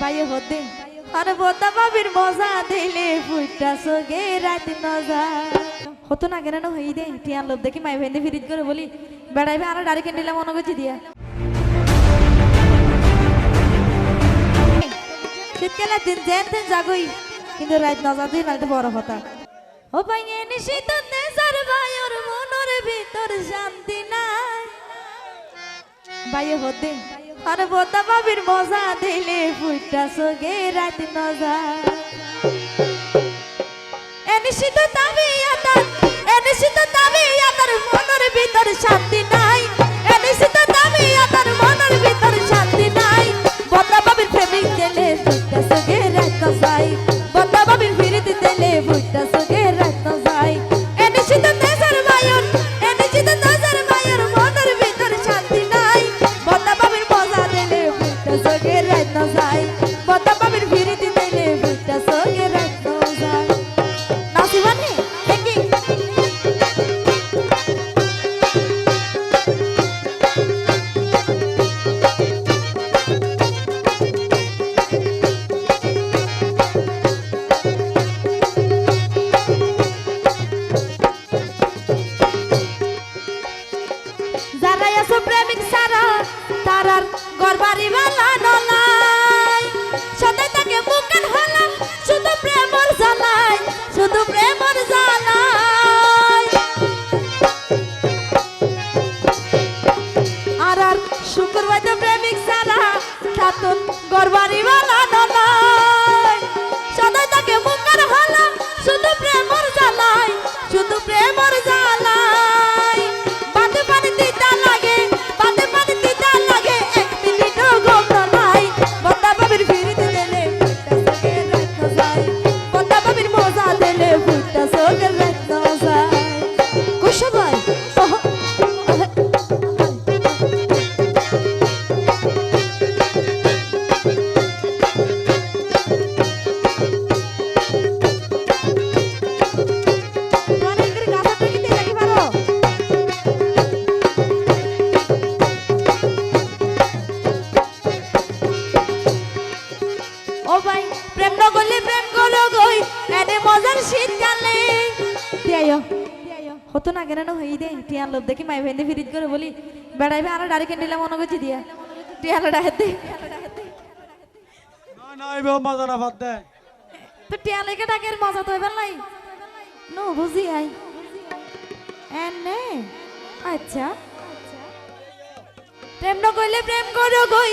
বাইয়ে হতে। আর বোতা বাবির মজা দিলে ফুইটা সগে রাত নজা। হতো না কেন হই দে টিয়ান লোভ দেখি মাই ভেন্দে ফিরিত করে বলি, বেড়াইবে আরও ডারি কেন্ডিলা মনে করছি দিয়া। শীতকালে দিন যেন তেন জাগই, কিন্তু রাত নজা দিন নাইতে বড় কথা ও পাইয়ে নিশিত নেজার বায়ুর মনের ভিতর শান্তি নাই। বাইয়ে হতে। আর বোতা বাবির মজা দিলে ফুটা সগে রাত নজা। এনিশিত তাবি আতার এনিশিত তাবি আতার মনের ভিতর শান্তি নাই। এনিশিত তাবি আতার মনের ভিতর শান্তি নাই। বোতা বাবির প্রেমিক দিলে ফুটা সগে রাত নজাই আছে প্রেমিক সারা তারার গরবারি বালা নলাই সদাই তাকে মুখের হলাম শুধু প্রেমর জ্বালাই শুধু প্রেমর জ্বালাই আর আর শুক্রবার প্রেমিক সারা খাতুন গরবারি বালা দিয়াইও হতো না কেন হই দে টিয়ান লোভ দেখি মাই ভেন্দে ফিরিত করে বলি বেড়াইবে আরও ডারি কেন্ডিলা মনে করছি দিয়া টিয়ান ডাহাতে না এবার মজা না বাদ দে তো টিয়ান লেগে ডাকের মজা তো এবার নাই নো বুঝি আই এনে আচ্ছা প্রেম ন কইলে প্রেম করো গই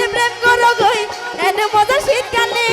করলে প্রেম করো গই এনে মজা শীতকালে।